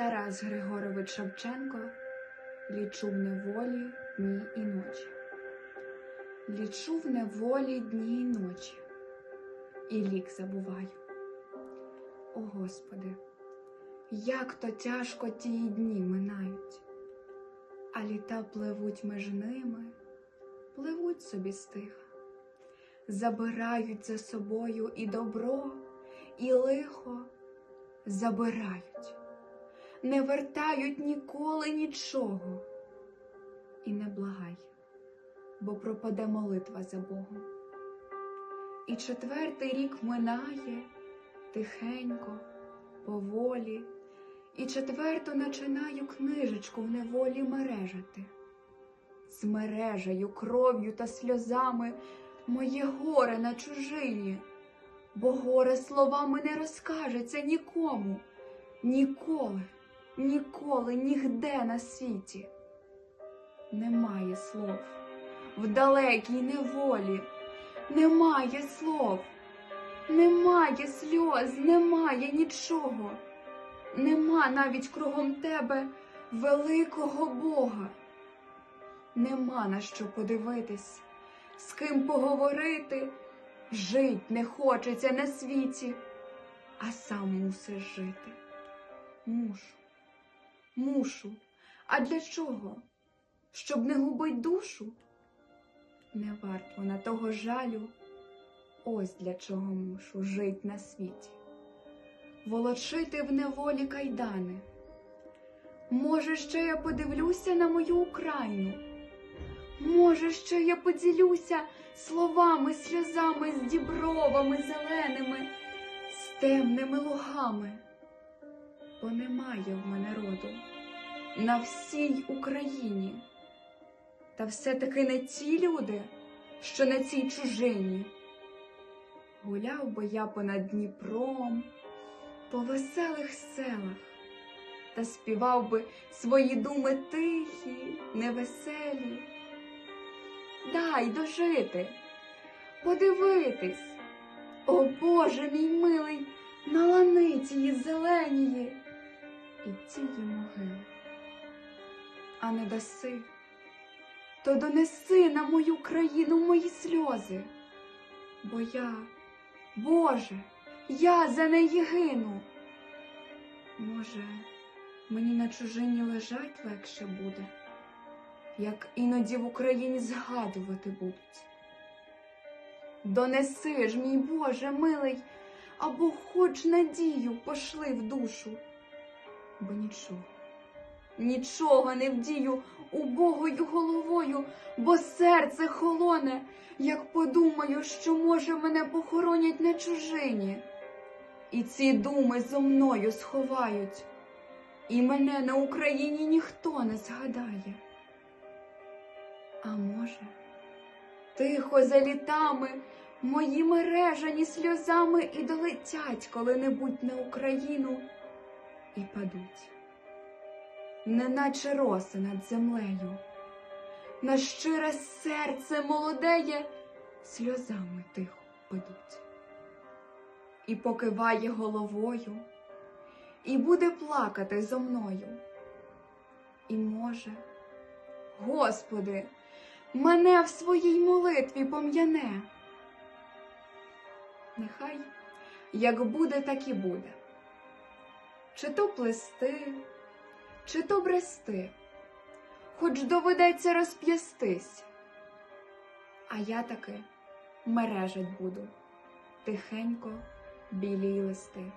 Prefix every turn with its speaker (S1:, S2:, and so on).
S1: Тарас Григорович Шевченко лічу в неволі дні і ночі. Лічу в неволі дні і ночі, і лік забуваю. О Господи, як то тяжко ті дні минають, а літа пливуть між ними, пливуть собі стиха, забирають за собою і добро, і лихо забирають, не вертають ніколи нічого. І не благай, бо пропаде молитва за Богом. І четвертий рік минає тихенько, поволі, і четверту начинаю книжечку в неволі мережати. З мережею, кров'ю та сльозами моє горе на чужині, бо горе словами не розкажеться нікому, ніколи, ніколи, нігде на світі. Немає слов в далекій неволі, немає слов, немає сльоз, немає нічого, нема навіть кругом тебе великого Бога. Нема на що подивитись, з ким поговорити. Жить не хочеться на світі, а сам мусиш жити. Мушу, мушу. А для чого? Щоб не губить душу? Не варт вона того жалю, ось для чого мушу жить на світі, волочити в неволі кайдани. Може, ще я подивлюся на мою Україну. Може, ще я поділюся словами, сльозами, з дібровами зеленими, з темними лугами, бо немає в мене роду на всій Україні. Та все-таки не ті люди, що на цій чужині. Гуляв би я понад Дніпром, по веселих селах, та співав би свої думи тихі, невеселі. Дай дожити, подивитись, о Боже мій милий, на ланиці зеленії і тії могили. А не даси, то донеси на мою країну мої сльози, бо я, Боже, я за неї гину. Може, мені на чужині лежать легше буде як іноді в Україні згадувати будуть. Донеси ж, мій Боже милий, або хоч надію пошли в душу, бо нічого, нічого не вдію убогою головою, бо серце холоне, як подумаю, що, може, мене похоронять на чужині, і ці думи зо мною сховають, і мене на Україні ніхто не згадає. А може, тихо за літами мої мережані сльозами і долетять коли-небудь на Україну і падуть, неначе роси над землею, на щире серце молодеє сльозами тихо падуть. І покиває головою, і буде плакати зо мною. І може, Господи, мене в своїй молитві пом'яне. Нехай як буде, так і буде. Чи то плести, чи то брести, хоч доведеться розп'ястись. А я таки мережать буду тихенько білій листи.